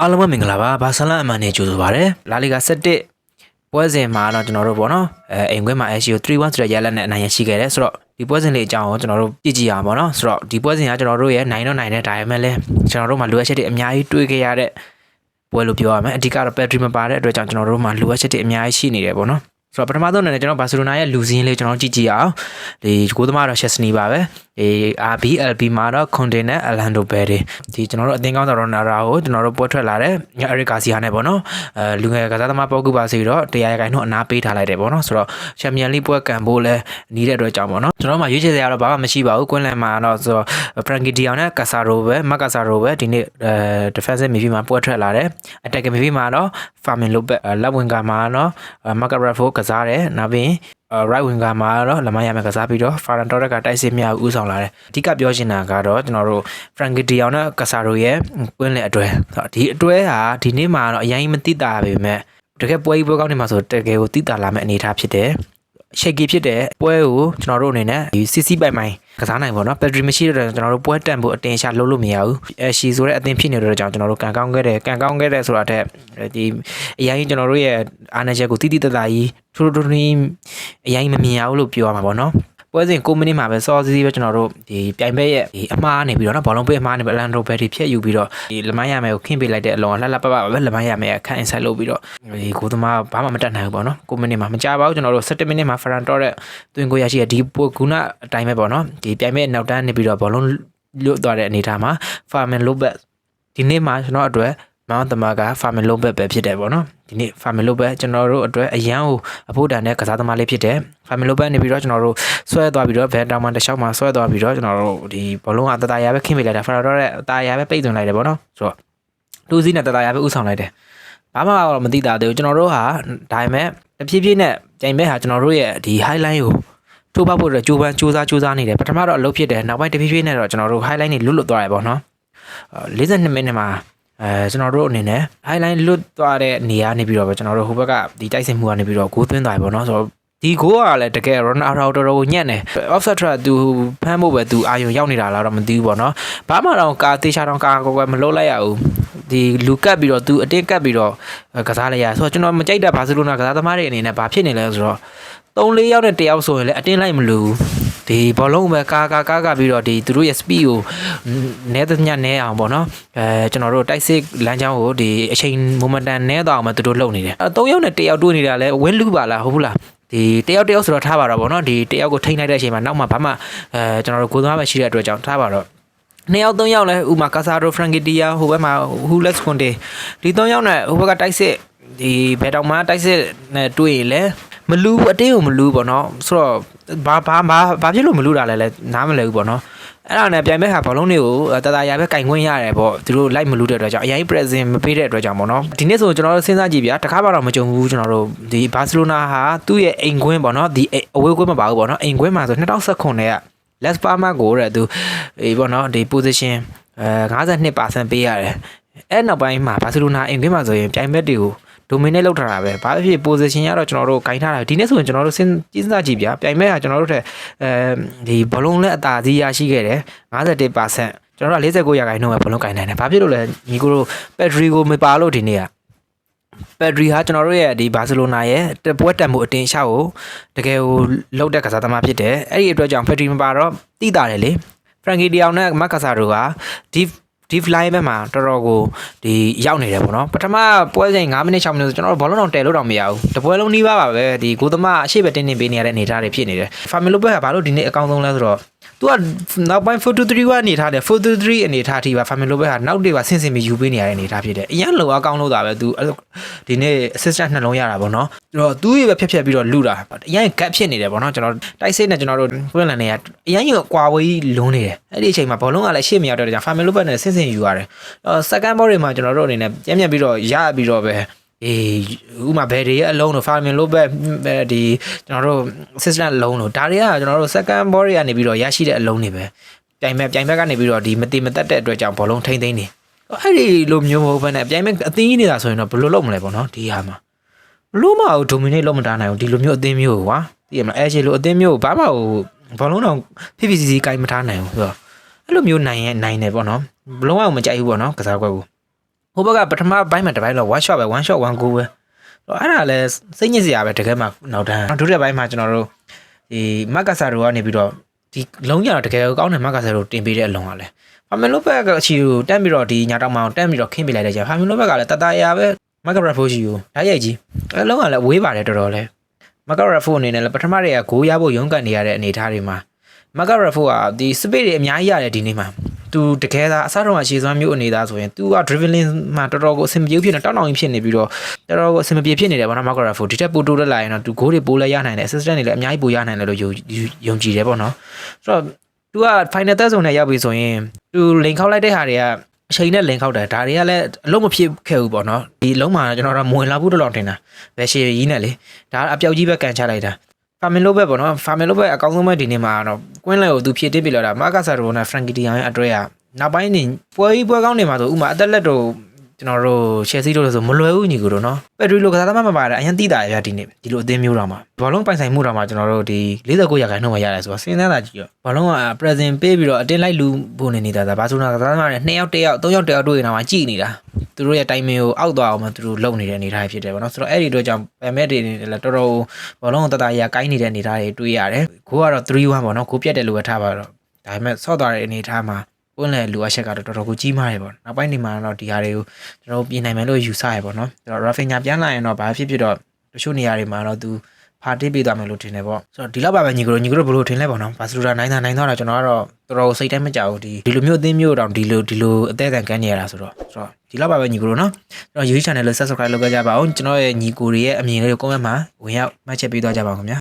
အားလုံးပဲမင်္ဂလာပါဘာဆလန်အမှန်နဲ့ကြိုဆိုပါရစေလာလီဂါ7ပွဲစဉ်မှာတော့ကျွန်တော်တို့ပေါ့နော်အဲအိမ်ခွဲမှာ SCO 3-1ဆိုတဲ့ရလက်နဲ့အနိုင်ရရှိခဲ့တယ်ဆိုတော့ဒီပွဲစဉ်လေးအကြောင်းကိုကျွန်တော်တို့ကြည့်ကြည့်ရအောင်ပေါ့နော်ဆိုတော့ဒီပွဲစဉ်ကကျွန်တော်တို့ရဲ့နိုင်တော့နိုင်တဲ့ဒါပေမဲ့လည်းကျွန်တော်တို့မှာလိုအပ်ချက်တွေအများကြီးတွေးခဲ့ရတဲ့ပွဲလို့ပြောရမယ်အဓိကတော့ battery မပါတဲ့အတွက်ကြောင့်ကျွန်တော်တို့မှာလိုအပ်ချက်တွေအများကြီးရှိနေတယ်ပေါ့နော် ဆိုတော့ပထမဆုံးအနေနဲ့ကျွန်တော်ဘာစီလိုနာရဲ့လူစင်းလေးကျွန်တော်ကြည့်ကြည့်အောင်ဒီကိုသမားတော့ Chesney ပါပဲဒီ RBLB မှာတော့ Conte နဲ့ Orlando Berry ဒီကျွန်တော်တို့အသင်းကောင်းဆောင်ရောနာရာကိုကျွန်တော်တို့ပွဲထွက်လာတဲ့ Eric Garcia နဲ့ပေါ့နော်အဲလူငယ်ကစားသမားပေါကူပါစီတော့တရားရိုင်တော့အနာပေးထားလိုက်တယ်ပေါ့နော်ဆိုတော့ Champions League ပွဲကန်ဖို့လဲနီးတဲ့အတွက်ကြောင့်ပေါ့နော်ကျွန်တော်တို့မှရွေးချယ်စရာတော့ဘာမှမရှိပါဘူးကွင်းလန်မှာတော့ဆိုတော့ Frankie De Jong နဲ့ Casaro ပဲ Marc Casaro ပဲဒီနေ့အဲ defensive midfield မှာပွဲထွက်လာတယ် attacking midfield မှာတော့ Fermin Lopez လက်ဝင်ကမှာတော့ Marc Rashford ကစားတယ်နောက်ပြီး right wing ကမှာတော့လမရမယ်ကစားပြီးတော့ Ferran Torres ကတိုက်စစ်မြောက်ဦးဆောင်လာတယ်အဓိကပြောချင်တာကတော့ကျွန်တော်တို့ Frankie De Jong နဲ့ Casaro ရဲ့ကွင်းလေအတွဲဒီအတွဲဟာဒီနေ့မှာတော့အရင်မသိတာပဲမဲ့တကယ်ပွဲကြီးပွဲကောင်းနေမှာဆိုတကယ်ကိုသိတာလာမယ့်အနေအထားဖြစ်တယ် ရှက်ကြီးဖြစ်တဲ့ပွဲကိုကျွန်တော်တို့အနေနဲ့ဒီ CC ပိုင်ပိုင်ကစားနိုင်ပါတော့ battery မရှိတဲ့အတွက်ကျွန်တော်တို့ပွဲတန့်ဖို့အတင်ရှာလုပ်လို့မရဘူးအဲရှီဆိုတဲ့အသင်းဖြစ်နေတဲ့အတွက်ကြောင့်ကျွန်တော်တို့ကန်ကောင်းခဲ့တယ်ကန်ကောင်းခဲ့တယ်ဆိုတာတဲ့ဒီအရင်ကျွန်တော်တို့ရဲ့အားနည်းချက်ကိုတိတိတတ်တာကြီးထူထူထူအရင်မမြင်ရဘူးလို့ပြောရမှာပေါ့နော် ပွဲစဉ်9မိနစ်မှာပဲစောစီးစီးပဲကျွန်တော်တို့ဒီပြိုင်ဘက်ရဲ့ဒီအမှားနေပြီးတော့နော်ဘောလုံးပေးအမှားနေပြီးအလန်ဒရိုဘယ်တီဖြတ်ယူပြီးတော့ဒီလမိုင်းရမယ်ကိုခင်းပေးလိုက်တဲ့အလုံးလှလှပပပဲလမိုင်းရမယ်အခန့် inside လုပ်ပြီးတော့ဒီကိုသမားဘာမှမတတ်နိုင်ဘူးပေါ့နော်9မိနစ်မှာမကြပါဘူးကျွန်တော်တို့17မိနစ်မှာဖရန်တော့တဲ့တွင်ကိုရရှိတဲ့ဒီပိုကူနာအတိုင်းပဲပေါ့နော်ဒီပြိုင်ဘက်နောက်တန်းနေပြီးတော့ဘောလုံးလွတ်သွားတဲ့အနေအထားမှာဖာမန်လိုဘက်ဒီနေ့မှာကျွန်တော်အတွက် မောင်တမကဖာမန်လိုဘက်ပဲဖြစ်တယ်ပေါ့နော်ဒီနေ့ဖာမန်လိုဘက်ကျွန်တော်တို့အတွက်အရန်ကိုအဖို့တန်တဲ့ကစားသမားလေးဖြစ်တယ်ဖာမန်လိုဘက်နေပြီးတော့ကျွန်တော်တို့ဆွဲသွားပြီးတော့ဘန်တောင်မန်တစ်လျှောက်မှာဆွဲသွားပြီးတော့ကျွန်တော်တို့ဒီဘောလုံးကတတရာပဲခင်းပေးလိုက်တာဖာတော့ရဲ့တတရာပဲပိတ်သွင်းလိုက်တယ်ပေါ့နော်ဆိုတော့လူစီးနဲ့တတရာပဲဥဆောင်လိုက်တယ်ဘာမှတော့မသိတာသေးဘူးကျွန်တော်တို့ဟာဒါပေမဲ့တဖြည်းဖြည်းနဲ့ကြိမ်မဲ့ဟာကျွန်တော်တို့ရဲ့ဒီ highline ကိုထိုးပေါက်ဖို့အတွက်ကြိုးပမ်းစူးစမ်းစူးစမ်းနေတယ်ပထမတော့အလုပ်ဖြစ်တယ်နောက်ပိုင်းတဖြည်းဖြည်းနဲ့တော့ကျွန်တော်တို့ highline တွေလွတ်လွတ်သွားတယ်ပေါ့နော်42မိနစ်မှာ အဲကျွန်တော်တို့အနေနဲ့ highline လွတ်သွားတဲ့နေရာနေပြီးတော့ပဲကျွန်တော်တို့ဟိုဘက်ကဒီတိုက်စစ်မှုကနေပြီးတော့ဂိုးသွင်းသွားပြီပေါ့နော်ဆိုတော့ဒီဂိုးကလည်းတကယ် run out တော်တော်ကိုညံ့တယ် offset track သူဖမ်းဖို့ပဲသူအာယုံရောက်နေတာလားတော့မသိဘူးပေါ့နော်ဘာမှတော့ကာတေချာတော့ကာကောကွယ်မလုပ်လိုက်ရဘူးဒီလူကတ်ပြီးတော့သူအတင်းကတ်ပြီးတော့ကစားလိုက်ရဆိုတော့ကျွန်တော်မကြိုက်တဲ့ဘာစီလိုနာကစားသမားတွေအနေနဲ့ဘာဖြစ်နေလဲဆိုတော့3 4ယောက်နဲ့တယောက်ဆိုရင်လည်းအတင်းလိုက်မလို့ ဒီဘောလုံးပဲကာကာကာကာပြီးတော့ဒီသူတို့ရဲ့ speed ကိုနဲသမျှနဲအောင်ပေါ့နော်အဲကျွန်တော်တို့တိုက်စစ်လမ်းကြောင်းကိုဒီအချိန် momentum နဲတော့အောင်မသူတို့လုပ်နေတယ်အဲ3ယောက်နဲ့တယောက်တွေးနေတာလဲဝင်းလူပါလားဟုတ်ဘူးလားဒီတယောက်တယောက်ဆိုတော့ထားပါတော့ဗောနော်ဒီတယောက်ကိုထိန်းလိုက်တဲ့အချိန်မှာနောက်မှဘာမှအဲကျွန်တော်တို့ကိုယ်သမားပဲရှိတဲ့အတွက်ကြောင့်ထားပါတော့နှစ်ယောက်သုံးယောက်လဲဥမာကာဆာရိုဖရန်ကီတီယာဟိုဘက်မှာဟူလက်စ်ကွန်တေဒီသုံးယောက်နဲ့ဟိုဘက်ကတိုက်စစ်ဒီဘယ်တော့မှတိုက်စစ်နဲ့တွေ့ရင်လဲ မလူအတင်းကိုမလူပေါ့နော်ဆိုတော့ဘာဘာဘာဘာဖြစ်လို့မလူတာလဲလဲနားမလဲဘူးပေါ့နော်အဲ့ဒါနဲ့ပြိုင်ဘက်ဟာဘောလုံးတွေကိုတတရာပဲကင်ခွင့်ရတယ်ပေါ့သူတို့လိုက်မလူတဲ့အတွက်ကြောင့်အရင် present မပေးတဲ့အတွက်ကြောင့်ပေါ့နော်ဒီနေ့ဆိုကျွန်တော်တို့စဉ်းစားကြည့်ဗျာတခါမှတော့မကြုံဘူးကျွန်တော်တို့ဒီဘာစီလိုနာဟာသူ့ရဲ့အိမ်ခွင်းပေါ့နော်ဒီအဝေးခွင်းမပါဘူးပေါ့နော်အိမ်ခွင်းမှာဆို2019နဲ့က Les Palmas ကိုတဲ့သူအေးပေါ့နော်ဒီ position အဲ52%ပေးရတယ်အဲ့နောက်ပိုင်းမှာဘာစီလိုနာအိမ်ခွင်းမှာဆိုရင်ပြိုင်ဘက်တွေကို dominate လောက်ထားတာပဲဘာဖြစ်ဖြစ် position ရတော့ကျွန်တော်တို့ဂိုင်းထားတာဒီနေ့ဆိုရင်ကျွန်တော်တို့စဉ်းစဉ်းစားကြည့်ဗျာပြိုင်မဲ့ကကျွန်တော်တို့ထက်အဲဒီဘလုံးလက်အသာစီးရရှိခဲ့တယ်51%ကျွန်တော်တို့49ရာခိုင်နှုန်းပဲဘလုံးဂိုင်းနိုင်တယ်ဘာဖြစ်လို့လဲညီကိုတို့ battery ကိုမပါလို့ဒီနေ့က battery ဟာကျွန်တော်တို့ရဲ့ဒီဘာစီလိုနာရဲ့တပွဲတက်မှုအတင်ရှောက်ကိုတကယ်ကိုလောက်တဲ့ကစားသမားဖြစ်တယ်အဲ့ဒီအတွက်ကြောင့် battery မပါတော့တိတာတယ်လေ Frankie De Jong နဲ့ Marc Casaro ကဒီ deep line ဘက်မှာတော်တော်ကိုဒီရောက်နေတယ်ပေါ့နော်ပထမပွဲစဉ်9မိနစ်6မိနစ်ဆိုကျွန်တော်တို့ဘောလုံးတော့တယ်လို့တော့မရဘူးတပွဲလုံးနှီးပါပါပဲဒီကိုသမားအရှိပဲတင်းတင်းပေးနေရတဲ့အနေအထားတွေဖြစ်နေတယ်ဖာမီလိုဘက်ကဘာလို့ဒီနေ့အကောင်းဆုံးလဲဆိုတော့ သူကနောက်ပိုင်း4-2-3-1အနေထားတယ်4-2-3အနေထားထိပါဖာမီလိုဘက်ကနောက်တွေပါဆင့်ဆင့်ပြီးယူပေးနေရတဲ့အနေထားဖြစ်တယ်အရင်လောအကောင်းလို့တာပဲသူဒီနေ့ assistant နှလုံးရတာပေါ့နော်အဲ့တော့သူ့ရဲ့ပဲဖြတ်ဖြတ်ပြီးတော့လူတာအရင် gap ဖြစ်နေတယ်ပေါ့နော်ကျွန်တော်တိုက်စစ်နဲ့ကျွန်တော်တို့ပွင့်လန်နေရအရင်ကကွာဝေးလုံးနေတယ်အဲ့ဒီအချိန်မှာဘောလုံးကလည်းရှေ့မရောက်တဲ့ကြောင့်ဖာမီလိုဘက်နဲ့ဆင့်ဆင့်ယူရတယ်အော် second ball တွေမှာကျွန်တော်တို့အနေနဲ့ပြင်းပြပြီးတော့ရပြီးတော့ပဲ အေးဥမာဘယ်တွေရဲ့အလုံးတို့ဖာမင်လို့ပဲဒီကျွန်တော်တို့ assistant အလုံးတို့ဒါတွေကကျွန်တော်တို့ second ball တွေကနေပြီးတော့ရရှိတဲ့အလုံးတွေပဲပြိုင်မဲ့ပြိုင်ဘက်ကနေပြီးတော့ဒီမတိမတက်တဲ့အတွက်ကြောင့်ဘောလုံးထိမ့်သိမ့်နေအဲ့ဒီလိုမျိုးမဟုတ်ဘဲနဲ့ပြိုင်မဲ့အသင်းကြီးနေတာဆိုရင်တော့ဘယ်လိုလုပ်မလဲပေါ့နော်ဒီဟာမှာဘလို့မအောင် dominate လုပ်မတာနိုင်ဘူးဒီလိုမျိုးအသင်းမျိုးကွာသိရမလားအဲရှေလိုအသင်းမျိုးဘာမှဘောလုံးတော့ဖိဖိစီစီကိုင်းမထားနိုင်ဘူးဆိုတော့အဲ့လိုမျိုးနိုင်ရင်နိုင်တယ်ပေါ့နော်ဘလုံးအောင်မကြိုက်ဘူးပေါ့နော်ကစားကွက်ကို ဟိုဘက်ကပထမဘိုင်းမှာတစ်ဘိုင်းလောက် one shot ပဲ one shot one goal ပဲအဲ့ဒါလည်းစိတ်ညစ်စရာပဲတကယ်မှနောက်တန်းဒုတိယဘိုင်းမှာကျွန်တော်တို့ဒီမက်ကဆာရိုကနေပြီးတော့ဒီလုံးရတော့တကယ်ကောင်းတယ်မက်ကဆာရိုတင်ပေးတဲ့အလုံးကလည်းဖာမင်လိုဘက်ကအခြေကိုတန်းပြီးတော့ဒီညာတောင်မောင်တန်းပြီးတော့ခင်းပြလိုက်တဲ့ကြာဖာမင်လိုဘက်ကလည်းတတရာပဲမက်ကဘရဖိုရှိကိုဓာတ်ရိုက်ကြီးအလုံးကလည်းဝေးပါတယ်တော်တော်လေးမကရဖိုအနေနဲ့လည်းပထမတည်းကဂိုးရဖို့ရုန်းကန်နေရတဲ့အနေအထားတွေမှာမကရဖိုကဒီစပစ်တွေအများကြီးရတယ်ဒီနေ့မှာ သူတကယ်သာအစတော့ကရှည်စွမ်းမျိုးအနေသားဆိုရင်သူက dribbling မှာတော်တော်ကိုအဆင်မပြေဖြစ်နေတောက်တောင်ဖြစ်နေပြီးတော့တော်တော်ကိုအဆင်မပြေဖြစ်နေတယ်ဗောနော်မာဂရာဖိုဒီတက်ပိုတိုးတက်လာရင်တော့သူ goal တွေပိုးလဲရနိုင်တယ် assistant တွေလည်းအများကြီးပိုးရနိုင်တယ်လို့ယုံကြည်တယ်ဗောနော်ဆိုတော့သူက final third zone နဲ့ရောက်ပြီဆိုရင်သူလိန်ခောက်လိုက်တဲ့ဟာတွေကအချိန်နဲ့လိန်ခောက်တာဒါတွေကလည်းအလုံးမဖြစ်ခဲ့ဘူးပေါ့နော်ဒီလုံးမှာကျွန်တော်တို့မဝင်လာဘူးတော့တင်တာဘယ်ရှည်ကြီးနဲ့လေဒါအပြောက်ကြီးပဲကန်ချလိုက်တာ ဖာမင်လိုဘက်ပေါ့နော်ဖာမင်လိုဘက်အကောင်းဆုံးပဲဒီနေ့မှာတော့ကွင်းလဲကိုသူဖြည့်တင်းပြလာတာမာကာဆာရိုနဲ့ဖရန်ကီတီယာရဲ့အတွဲကနောက်ပိုင်းနေပွဲကြီးပွဲကောင်းနေမှာဆိုဥမာအသက်လက်တို့ကျွန်တော်တို့ချယ်ဆီတို့လို့ဆိုမလွယ်ဘူးညီကိုတို့နော်ပက်ထရီလိုကစားသမားမပါတယ်အရင်တိတာရဒီနေ့ဒီလိုအသင်းမျိုးတော့မှာဘောလုံးပိုင်ဆိုင်မှုတော့မှာကျွန်တော်တို့ဒီ49ရာခိုင်နှုန်းပဲရတယ်ဆိုတော့စဉ်းစားတာကြည့်ရောဘောလုံးက present ပေးပြီးတော့အတင်းလိုက်လူဖို့နေနေတာဒါဘာဆိုနာကစားသမားတွေ2ယောက်1ယောက်3ယောက်1ယောက်တွေ့နေတာမှကြည်နေတာ သူတို့ရဲ့ timing ကိုအောက်သွားအောင်မှသူတို့လုပ်နေတဲ့အနေအထားဖြစ်တယ်ပေါ့နော်ဆိုတော့အဲ့ဒီတော့ကြောင့်ပယ်မက်တွေနေလည်းတော်တော်ဘောလုံးတတရာကိုင်းနေတဲ့အနေအထားတွေတွေ့ရတယ်ကိုကတော့3-1ပေါ့နော်ကိုပြတ်တယ်လို့ပဲထားပါတော့ဒါပေမဲ့ဆော့သွားတဲ့အနေအထားမှာပွင့်လေလူအချက်ကတော့တော်တော်ကိုကြီးမားတယ်ပေါ့နောက်ပိုင်းဒီမှာတော့ဒီဟာတွေကိုကျွန်တော်ပြင်နိုင်မယ်လို့ယူဆရပေါ့နော်ဆိုတော့ Rafinha ပြန်လာရင်တော့ဘာဖြစ်ဖြစ်တော့တချို့နေရာတွေမှာတော့သူ ဖာတိပေးသွားမယ်လို့ထင်တယ်ပေါ့ဆိုတော့ဒီလောက်ပါပဲညီကတို့ညီကတို့ဘယ်လိုထင်လဲပေါ့နော်ဘာစလူတာနိုင်တာနိုင်တော့တာကျွန်တော်ကတော့တော်တော်စိတ်တိုင်းမကြဘူးဒီဒီလိုမျိုးအသင်းမျိုးတောင်ဒီလိုဒီလိုအသေးအံကန်းနေရတာဆိုတော့ဆိုတော့ဒီလောက်ပါပဲညီကတို့နော်ကျွန်တော် YouTube channel လေး subscribe လုပ်ကြပါအောင်ကျွန်တော်ရဲ့ညီကိုတွေရဲ့အမြင်လေးကို comment မှာဝင်ရောက်မှတ်ချက်ပေးသွားကြပါဦးခင်ဗျာ